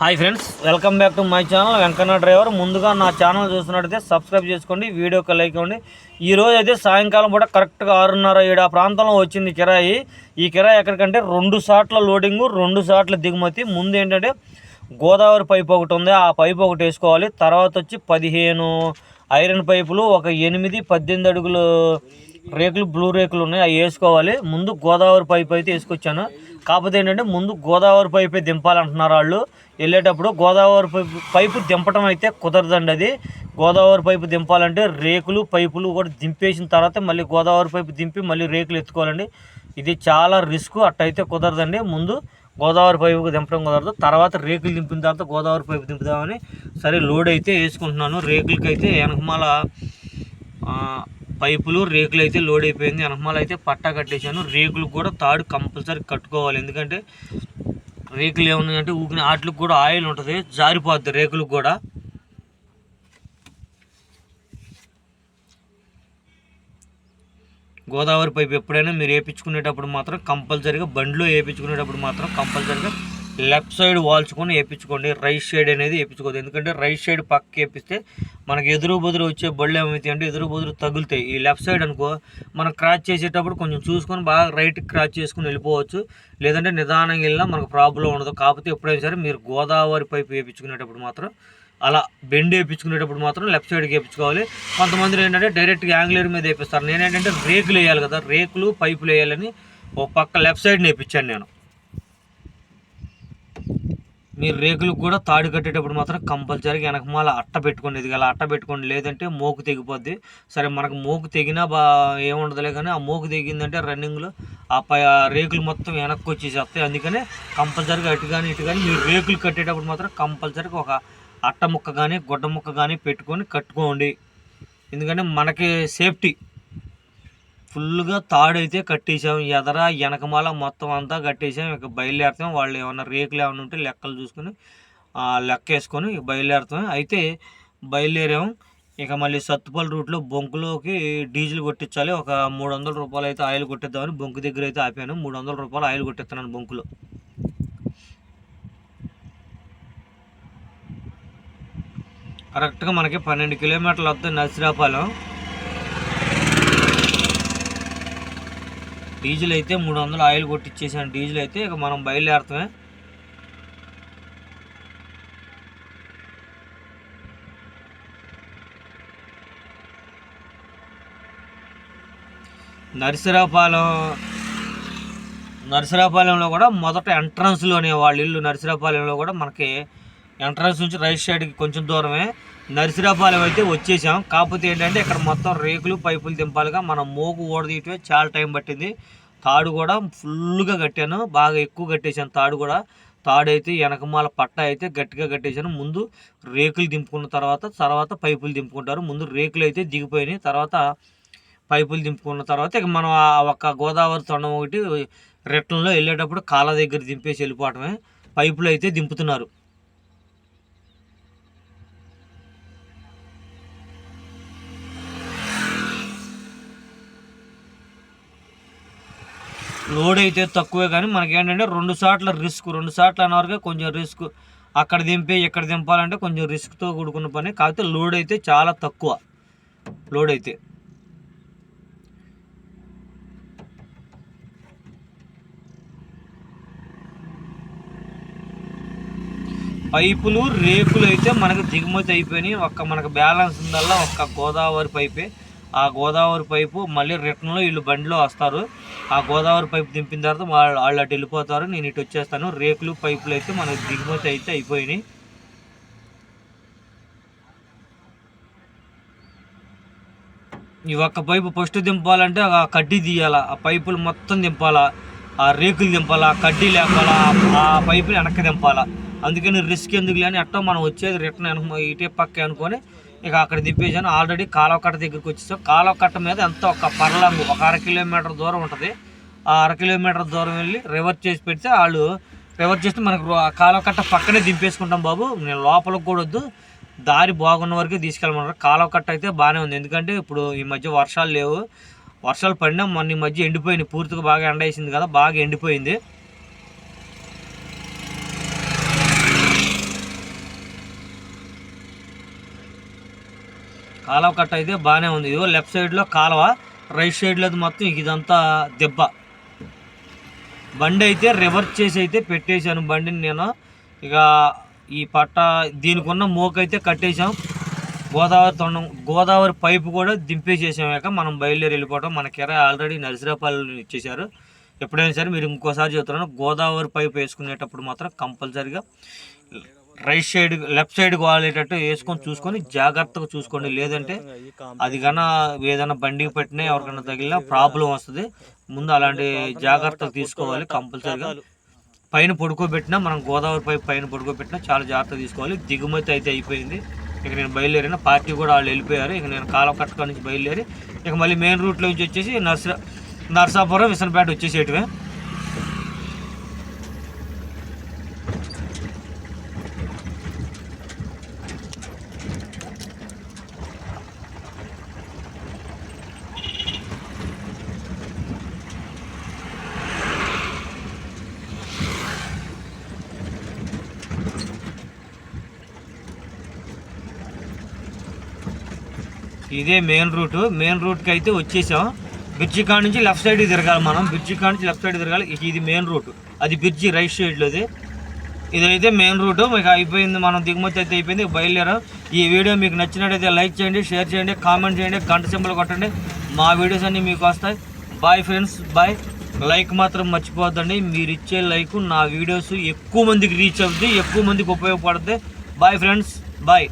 Hi friends welcome back to my channel Venkanna driver ముందుగా నా channel చూస్తున్నట్టయితే subscribe చేసుకోండి వీడియోకి లైక్ ఇవ్వండి. ఈ అయితే సాయంకాలం కూడా కరెక్ట్గా ఆరున్నర ఏడు ఆ ప్రాంతంలో వచ్చింది కిరాయి. ఈ కిరాయి ఎక్కడికంటే రెండు సాట్ల లోడింగు రెండు సాట్ల దిగుమతి. ముందు ఏంటంటే గోదావరి పైప్ ఒకటి ఉంది ఆ పైప్ ఒకటి వేసుకోవాలి. తర్వాత వచ్చి పదిహేను ఐరన్ పైపులు ఒక ఎనిమిది పద్దెనిమిది అడుగులు రేకులు బ్లూ రేకులు ఉన్నాయి అవి వేసుకోవాలి. ముందు గోదావరి పైప్ అయితే వేసుకొచ్చాను. కాకపోతే ఏంటంటే ముందు గోదావరి పైపే దింపాలంటున్నారు వాళ్ళు. వెళ్ళేటప్పుడు గోదావరి పైపు పైపు దింపడం అయితే కుదరదండి అది. గోదావరి పైపు దింపాలంటే రేకులు పైపులు కూడా దింపేసిన తర్వాత మళ్ళీ గోదావరి పైపు దింపి మళ్ళీ రేకులు ఎత్తుకోవాలండి. ఇది చాలా రిస్క్ అట్టయితే కుదరదండి. ముందు గోదావరి పైపు దింపడం కుదరదు. తర్వాత రేకులు దింపిన తర్వాత గోదావరి పైపు దింపుదామని సరే లోడ్ అయితే వేసుకుంటున్నాను. రేకులకి అయితే వెనకమాల పైపులు రేకులు అయితే లోడ్ అయిపోయింది. వెనకమాల అయితే పట్టా కట్టేశాను. రేకులు కూడా తాడు కంపల్సరీ కట్టుకోవాలి. ఎందుకంటే రేకులు ఏమున్నాయంటే ఊకిన వాటికి కూడా ఆయిల్ ఉంటుంది జారిపోద్ది రేకులకు కూడా. గోదావరి పైపు ఎప్పుడైనా మీరు వేయించుకునేటప్పుడు మాత్రం కంపల్సరీగా బండిలో వేయించుకునేటప్పుడు మాత్రం కంపల్సరీగా లెఫ్ట్ సైడ్ వాల్చుకొని వేయించుకోండి రైట్ సైడ్ అనేది వేయించుకోవద్దు ఎందుకంటే రైట్ సైడ్ పక్క వేపిస్తే మనకు ఎదురు బదురు వచ్చే బళ్ళు ఏమవుతాయి అంటే ఎదురు బదురు తగులుతాయి. ఈ లెఫ్ట్ సైడ్ అనుకో మనం క్రాచ్ చేసేటప్పుడు కొంచెం చూసుకొని బాగా రైట్ క్రాచ్ చేసుకుని వెళ్ళిపోవచ్చు. లేదంటే నిదానంగా వెళ్ళినా మనకు ప్రాబ్లం ఉండదు. కాకపోతే ఎప్పుడైనా సరే మీరు గోదావరి పైపు వేయించుకునేటప్పుడు మాత్రం అలా బెండ్ వేయించుకునేటప్పుడు మాత్రం లెఫ్ట్ సైడ్కి వేయించుకోవాలి కొంతమంది ఏంటంటే డైరెక్ట్గా యాంగ్లేర్ మీద వేపిస్తారు. నేనేంటంటే రేకులు వేయాలి కదా రేకులు పైపులు వేయాలని ఓ పక్క లెఫ్ట్ సైడ్ నేర్పించాను నేను. మీరు రేకులకు కూడా తాడు కట్టేటప్పుడు మాత్రం కంపల్సరీగా వెనకమాల అట్ట పెట్టుకోండి ఇది అలా అట్ట పెట్టుకోండి. లేదంటే మోకు తెగిపోద్ది. సరే మనకు మోకు తెగినా బా ఏముండదులే కానీ ఆ మోకు తెగిందంటే రన్నింగ్లో ఆ పై ఆ రేకులు మొత్తం వెనక్కి వచ్చేసేస్తాయి. అందుకనే కంపల్సరీగా అటు కానీ ఇటు కానీ మీరు రేకులు కట్టేటప్పుడు మాత్రం కంపల్సరీగా ఒక అట్ట ముక్క కానీ గుడ్డ ముక్క కానీ పెట్టుకొని కట్టుకోండి. ఎందుకంటే మనకి సేఫ్టీ ఫుల్గా తాడైతే కట్టేసాం ఎదర వెనకమాల మొత్తం అంతా కట్టేసాం ఇక బయలుదేరుతాం. వాళ్ళు ఏమన్నా రేకులు ఏమైనా ఉంటే లెక్కలు చూసుకొని ఆ, లెక్క వేసుకొని ఇక బయలుదేరుతాం. అయితే బయలుదేరాం. ఇక మళ్ళీ సత్తుపల్లి రూట్లో బొంకులోకి డీజిల్ కొట్టించాలి. ఒక మూడు వందల రూపాయలు అయితే ఆయిల్ కొట్టిద్దామని బొంకు దగ్గర అయితే ఆపాను. మూడు వందల రూపాయలు ఆయిల్ కొట్టిస్తున్నాను బొంకులో. కరెక్ట్గా మనకి పన్నెండు కిలోమీటర్లు వద్ద నర్సిరాపాలెం. డీజిల్ అయితే మూడు వందలు ఆయిల్ కొట్టించేసాను డీజిల్ అయితే ఇక మనం బయలుదేరుతామే. నరసరాపాలెం నరసరాపాలెంలో కూడా మొదట ఎంట్రన్స్లోనే వాళ్ళ ఇల్లు నరసరాపాలెంలో కూడా మనకి ఎంట్రన్స్ నుంచి రైట్ సైడ్కి కొంచెం దూరమే. నర్సిరాపాలెం అయితే వచ్చేసాం. కాకపోతే ఏంటంటే ఇక్కడ మొత్తం రేకులు పైపులు దింపాలిగా. మనం మోగు ఓడదీయటమే చాలా టైం పట్టింది. తాడు కూడా ఫుల్గా కట్టాను. బాగా ఎక్కువ కట్టేశాను తాడు కూడా. తాడు అయితే వెనకమాల పట్ట అయితే గట్టిగా కట్టేశాను. ముందు రేకులు దింపుకున్న తర్వాత తర్వాత పైపులు దింపుకుంటారు. ముందు రేకులు అయితే దిగిపోయినాయి. తర్వాత పైపులు దింపుకున్న తర్వాత ఇక మనం ఆ ఒక్క గోదావరి తొండం ఒకటి రిటర్న్లో వెళ్ళేటప్పుడు కాళ్ళ దగ్గర దింపేసి వెళ్ళిపోవటమే. పైపులు అయితే దింపుతున్నారు. లోడ్ అయితే తక్కువే కానీ మనకి ఏంటంటే రెండు సార్లు రిస్క్ రెండు సార్లు అన్న కొంచెం రిస్క్. అక్కడ దింపి ఇక్కడ దింపాలంటే కొంచెం రిస్క్తో కూడుకున్న పని. కాకపోతే లోడ్ అయితే చాలా తక్కువ. లోడ్ అయితే పైపులు రేకులు అయితే మనకు దిగుమతి అయిపోయినాయి. ఒక్క మనకు బ్యాలెన్స్ ఉందల్లా ఒక్క గోదావరి పైపే. ఆ గోదావరి పైపు మళ్ళీ రిటర్న్లో వీళ్ళు బండిలో వస్తారు. ఆ గోదావరి పైపు దింపిన తర్వాత వాళ్ళు వాళ్ళు అటు వెళ్ళిపోతారు నేను ఇటు వచ్చేస్తాను. రేకులు పైపులు అయితే మనకు దిగుమతి అయితే అయిపోయినాయి. ఈ ఒక్క పైపు ఫస్ట్ దింపాలంటే ఆ కడ్డీ తీయాలా ఆ పైపులు మొత్తం దింపాలా ఆ రేకులు దింపాలా ఆ కడ్డీ లేపాలా ఆ పైపులు వెనక్కి దింపాలా. అందుకని రిస్క్ ఎందుకు లేని అట్టో మనం వచ్చేది రిటర్న్ వెనక ఇటే పక్క అనుకొని ఇక అక్కడ దింపేసాను ఆల్రెడీ కాలువ కట్ట దగ్గరికి వచ్చేసాం. కాలువ కట్ట మీద ఎంత ఒక పర్లాంగ్ ఒక అర కిలోమీటర్ దూరం ఉంటుంది. ఆ అర కిలోమీటర్ దూరం వెళ్ళి రివర్స్ చేసి పెడితే వాళ్ళు రివర్స్ చేస్తే మనకు కాలవకట్ట కాలువ కట్ట పక్కనే దింపేసుకుంటాం బాబు. నేను లోపలికి కూడా వద్దు. దారి బాగున్న వరకు తీసుకెళ్ళమన్నారు. కాలువ కట్ట అయితే బాగానే ఉంది. ఎందుకంటే ఇప్పుడు ఈ మధ్య వర్షాలు లేవు. వర్షాలు పడినా మొన్న ఈ మధ్య ఎండిపోయింది పూర్తిగా బాగా ఎండ వేసింది కదా బాగా ఎండిపోయింది. కాలువ కట్ట అయితే బాగానే ఉంది. ఇదిగో లెఫ్ట్ సైడ్లో కాలువ రైట్ సైడ్లో మొత్తం ఇదంతా దెబ్బ. బండి అయితే రివర్స్ చేసి అయితే పెట్టేశాను బండిని నేను. ఇక ఈ పట్ట దీనికి ఉన్న మోక అయితే కట్టేశాం. గోదావరి తొండం గోదావరి పైపు కూడా దింపేసేసాక మనం బయలుదేరి వెళ్ళిపోవటం. మన కిర ఆల్రెడీ నర్సరాపల్లి ఇచ్చేశారు. ఎప్పుడైనా సరే మీరు ఇంకోసారి చెప్తున్నాను గోదావరి పైపు వేసుకునేటప్పుడు మాత్రం కంపల్సరిగా రైట్ సైడ్ లెఫ్ట్ సైడ్ వాలేటట్టు వేసుకొని చూసుకొని జాగ్రత్తగా చూసుకోండి. లేదంటే అది కన్నా ఏదైనా బండికి పెట్టినా ఎవరికైనా తగిలినా ప్రాబ్లం వస్తుంది. ముందు అలాంటి జాగ్రత్తలు తీసుకోవాలి కంపల్సరీగా. పైన పడుకోబెట్టినా మనం గోదావరి పైపు పైన పడుకోబెట్టినా చాలా జాగ్రత్త తీసుకోవాలి. దిగుమతి అయితే అయిపోయింది. ఇక నేను బయలుదేరిన పార్టీ కూడా వాళ్ళు వెళ్ళిపోయారు. ఇక నేను కాలం నుంచి బయలుదేరి ఇక మళ్ళీ మెయిన్ రూట్లో నుంచి వచ్చేసి నర్సరా నర్సాపురం విసనపేట వచ్చేసేటివే. ఇదే మెయిన్ రూట్ మెయిన్ రూట్కి అయితే వచ్చేసాం. బ్రిడ్జి కాడ నుంచి లెఫ్ట్ సైడ్ తిరగాలి మనం. బ్రిడ్జి కాడ నుంచి లెఫ్ట్ సైడ్ తిరగాలి. ఇది మెయిన్ రూట్ అది బ్రిడ్జి రైట్ సైడ్లోది ఇదైతే మెయిన్ రూట్ మీకు అయిపోయింది. మనం దిగుమతి అయితే అయిపోయింది. ఇక బయలుదేరాం. ఈ వీడియో మీకు నచ్చినట్టయితే లైక్ చేయండి షేర్ చేయండి కామెంట్ చేయండి గంట సింబల్ కొట్టండి. మా వీడియోస్ అన్నీ మీకు వస్తాయి. బాయ్ ఫ్రెండ్స్ బాయ్ లైక్ మాత్రం మర్చిపోద్దండి మీరు ఇచ్చే లైక్ నా వీడియోస్ ఎక్కువ మందికి రీచ్ అవుతుంది ఎక్కువ మందికి ఉపయోగపడుతుంది బాయ్ ఫ్రెండ్స్ బాయ్